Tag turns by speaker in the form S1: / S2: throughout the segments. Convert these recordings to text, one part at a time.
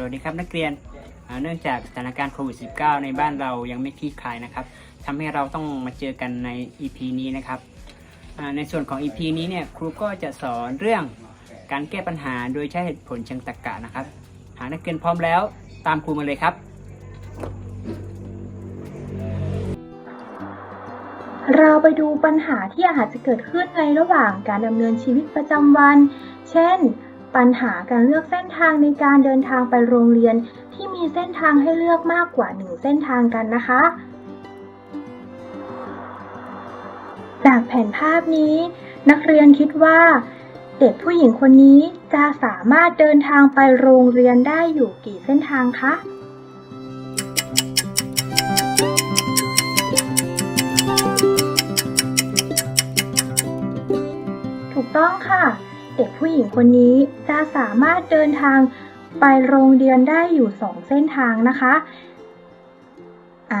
S1: สวัสดีครับนักเรียน เนื่องจากสถานการณ์โควิด -19 ในบ้านเรายังไม่คลี่คลายนะครับทำให้เราต้องมาเจอกันใน EP นี้นะครับในส่วนของ EP นี้เนี่ยครูก็จะสอนเรื่องการแก้ปัญหาโดยใช้เหตุผลเชิงตรรกะนะครับ หากนักเรียนพร้อมแล้วตามครูมาเลยครับ
S2: เราไปดูปัญหาที่อาจจะเกิดขึ้นในระหว่างการดำเนินชีวิตประจำวัน เช่น ปัญหาการเลือกเส้นทางในการเดินทางไปโรงเรียน ที่มีเส้นทางให้เลือกมากกว่าหนึ่งเส้นทางกันนะคะ จากแผนภาพนี้ นักเรียนคิดว่า เด็กผู้หญิงคนนี้จะสามารถเดินทางไปโรงเรียนได้อยู่กี่เส้นทางคะถูกต้องค่ะ เด็กผู้หญิงคนนี้จะสามารถเดินทางไปโรงเรียนได้อยู่2เส้นทางนะคะ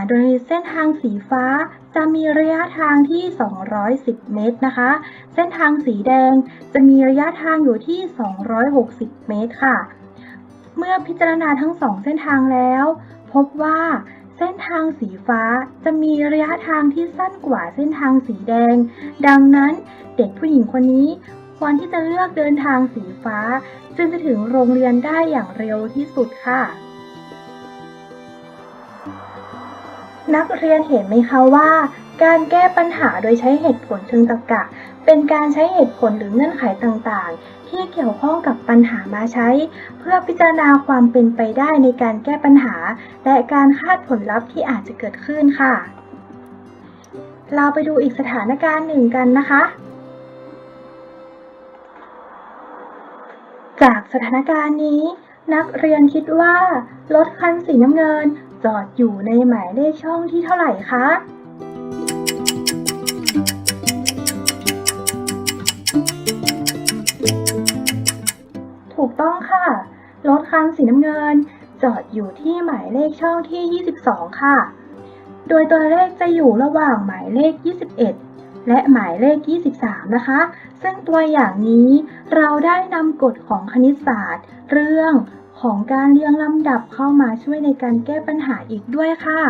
S2: โดยเส้นทางสีฟ้าจะมีระยะทางที่ 210 เมตรนะคะ เส้นทางสีแดงจะมีระยะทางอยู่ที่ 260 เมตรค่ะ เมื่อพิจารณาทั้งสองเส้นทางแล้ว พบว่าเส้นทางสีฟ้าจะมีระยะทางที่สั้นกว่าเส้นทางสีแดง ดังนั้นเด็กผู้หญิงคนนี้ ควรที่จะเลือกเดินทางสีฟ้าจึงจะถึงโรงเรียนได้อย่างเร็วที่สุดค่ะ นักเรียนเห็นไหมคะว่า การแก้ปัญหาโดยใช้เหตุผลเชิงตรรกะ เป็นการใช้เหตุผลหรือเงื่อนไขต่างๆ ที่เกี่ยวข้องกับปัญหามาใช้ เพื่อพิจารณาความเป็นไปได้ในการแก้ปัญหา และการคาดผลลัพธ์ที่อาจจะเกิดขึ้นค่ะ เราไปดูอีกสถานการณ์หนึ่งกันนะคะ จากสถานการณ์นี้ นักเรียนคิดว่ารถคันสีน้ำเงินจอดอยู่ในหมายเลขช่องที่เท่าไหร่คะถูกต้องค่ะ รถคันสีน้ำเงิน จอดอยู่ที่หมายเลขช่องที่ 22 ค่ะ โดยตัวเลขจะอยู่ระหว่างหมายเลข 21 และหมายเลข 23 นะคะ ซึ่งตัวอย่างนี้เราได้นำกฎของคณิตศาสตร์ เรื่องของการเรียงลำดับเข้ามาช่วยในการแก้ปัญหาอีกด้วยค่ะ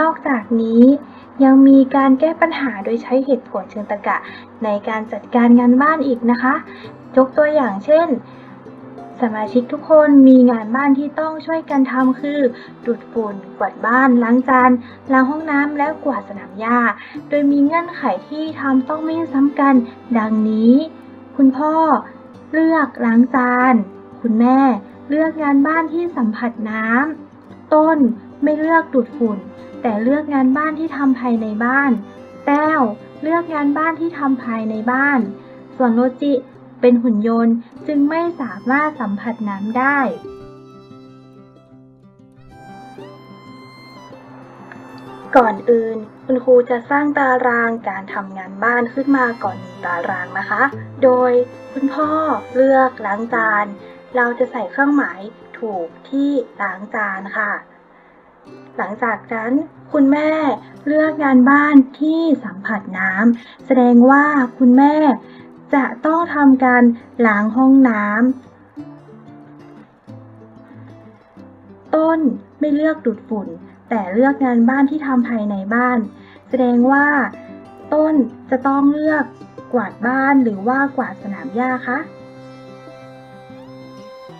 S2: นอกจากนี้ยังมีการแก้ปัญหาโดยใช้เหตุผลเชิงตรรกะ ในการจัดการงานบ้านอีกนะคะ ยกตัวอย่างเช่น สมาชิกทุกคนมีงานบ้านที่ต้องช่วยกันทำคือ ดูดฝุ่น กวาดบ้าน ล้างจาน ล้างห้องน้ำ และกวาดสนามหญ้า โดยมีเงื่อนไขที่ทำต้องไม่ซ้ำกัน ดังนี้ คุณพ่อ เลือกล้างจาน คุณแม่ เลือกงานบ้านที่สัมผัสน้ำ ต้นไม่เลือกดูดฝุ่น แต่เลือกงานบ้านที่ทำภายในบ้าน แต้ว เลือกงานบ้านที่ทำภายในบ้าน ส่วนโรจิ เป็นหุ่นยนต์จึงไม่สามารถสัมผัสน้ำได้ ก่อนอื่น คุณครูจะสร้างตารางการทำงานบ้านขึ้นมาก่อนหนึ่งตารางนะคะ โดยคุณพ่อเลือกล้างจาน เราจะใส่เครื่องหมายถูกที่ล้างจานค่ะ หลังจากนั้นคุณแม่เลือกงานบ้านที่สัมผัสน้ำแสดงว่าคุณแม่ จะต้องทำการล้างห้องน้ำ ต้นไม่เลือกดูดฝุ่น แต่เลือกงานบ้านที่ทำภายในบ้าน แสดงว่า ต้นจะต้องเลือกกวาดบ้านหรือว่ากวาดสนามหญ้าคะ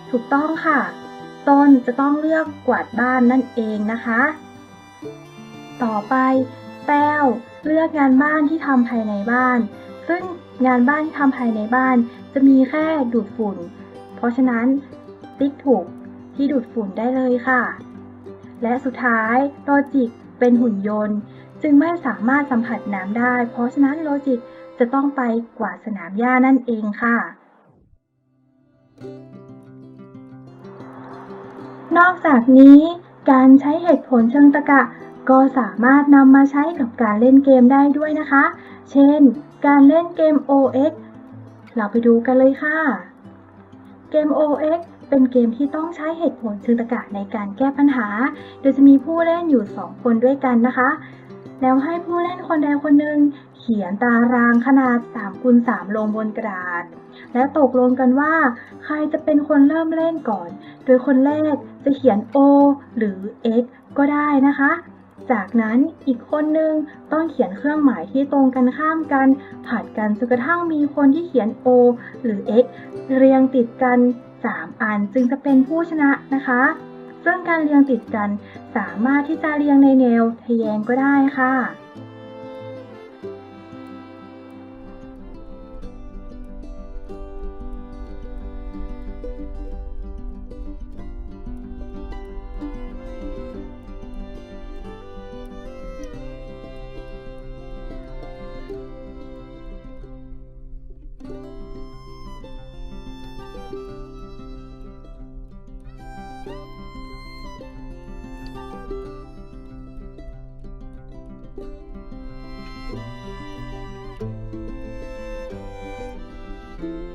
S2: ถูกต้องค่ะ ต้นจะต้องเลือกกวาดบ้านนั่นเองนะคะ ต่อไป แต้วเลือกงานบ้านที่ทำภายในบ้าน ซึ่ง งานบ้านที่ทำภายในบ้าน จะมีแค่ดูดฝุ่น เพราะฉะนั้นติ๊กถูกที่ดูดฝุ่นได้เลยค่ะ และสุดท้ายโลจิกเป็นหุ่นยนต์ จึงไม่สามารถสัมผัสน้ำได้ เพราะฉะนั้นโลจิกจะต้องไปกวาดสนามหญ้านั่นเองค่ะ นอกจากนี้การใช้เหตุผลเชิงตรรกะ ก็สามารถนำมาใช้กับการเล่นเกมได้ด้วยนะคะ เช่น การเล่นเกม OX เราไปดูกันเลยค่ะ เกม OX เป็นเกมที่ต้องใช้เหตุผลเชิงตรรกะในการแก้ปัญหา โดยจะมีผู้เล่นอยู่ 2 คนด้วยกันนะคะ แล้วให้ผู้เล่นคนใดคนหนึ่งเขียนตารางขนาด3คูณ3ลงบนกระดาษ แล้วตกลงกันว่า ใครจะเป็นคนเริ่มเล่นก่อน โดยคนแรกจะเขียน O หรือ X ก็ได้นะคะ จากนั้นอีกคนหนึ่งต้องเขียนเครื่องหมายที่ตรงกันข้ามกันผัดกันจนกระทั่งมีคนที่เขียน O หรือ X เรียงติดกัน 3 อันจึงจะเป็นผู้ชนะนะคะ ซึ่งการเรียงติดกันสามารถที่จะเรียงในแนวทแยงก็ได้ค่ะ thank you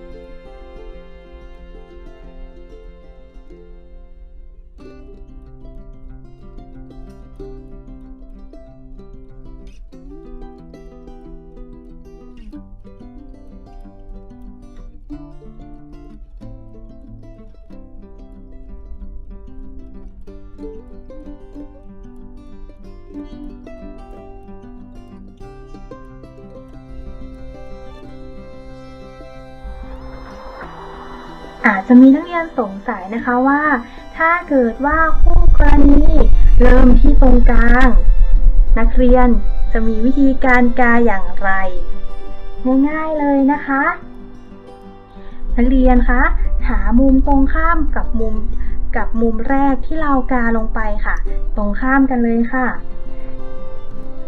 S2: อาจจะมีนักเรียนสงสัยนะคะว่า ถ้าเกิดว่าคู่กรณีเริ่มที่ตรงกลาง นักเรียนจะมีวิธีการกาอย่างไร ง่ายๆเลยนะคะ นักเรียนคะหามุมตรงข้ามกับมุมกับมุมแรกที่เรากาลงไปค่ะ ตรงข้ามกันเลยค่ะ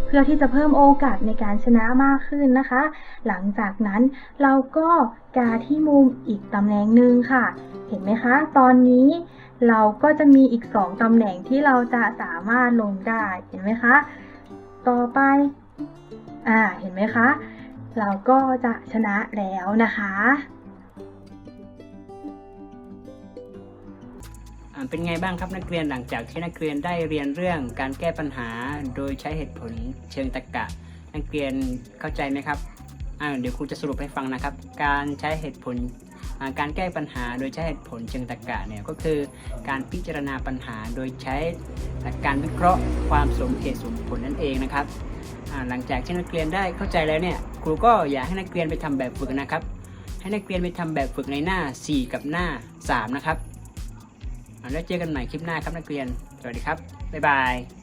S2: เพื่อที่จะเพิ่มโอกาสในการชนะมากขึ้นนะคะ หลังจากนั้นเราก็กาที่มุมอีกตำแหน่งหนึ่งค่ะ เห็นไหมคะ ตอนนี้เราก็จะมีอีก 2ตำแหน่งที่เราจะสามารถลงได้เห็นไหมคะ ต่อไปอ่าเห็นไหมคะ เราก็จะชนะแล้วนะคะ
S1: เป็นไงบ้างครับนักเรียนหลังจากที่นักเรียนได้เรียนเรื่องการแก้ปัญหาโดยใช้เหตุผลเชิงตรรกะ นักเรียนเข้าใจไหมครับอ่าเดี๋ยวครูจะสรุปให้ฟังนะครับ การใช้เหตุผลการแก้ปัญหาโดยใช้เหตุผลเชิงตรรกะเนี่ยก็คือการพิจารณาปัญหาโดยใช้หลักการวิเคราะห์ความสมเหตุสมผลนั่นเองนะครับหลังจากที่นักเรียนได้เข้าใจแล้วเนี่ยครูก็อยากให้นักเรียนไปทำแบบฝึกนะครับ ให้นักเรียนไปทำแบบฝึกในหน้า 4 กับหน้า 3 นะครับ แล้วเจอกันใหม่คลิปหน้าครับนักเรียน สวัสดีครับ บ๊ายบาย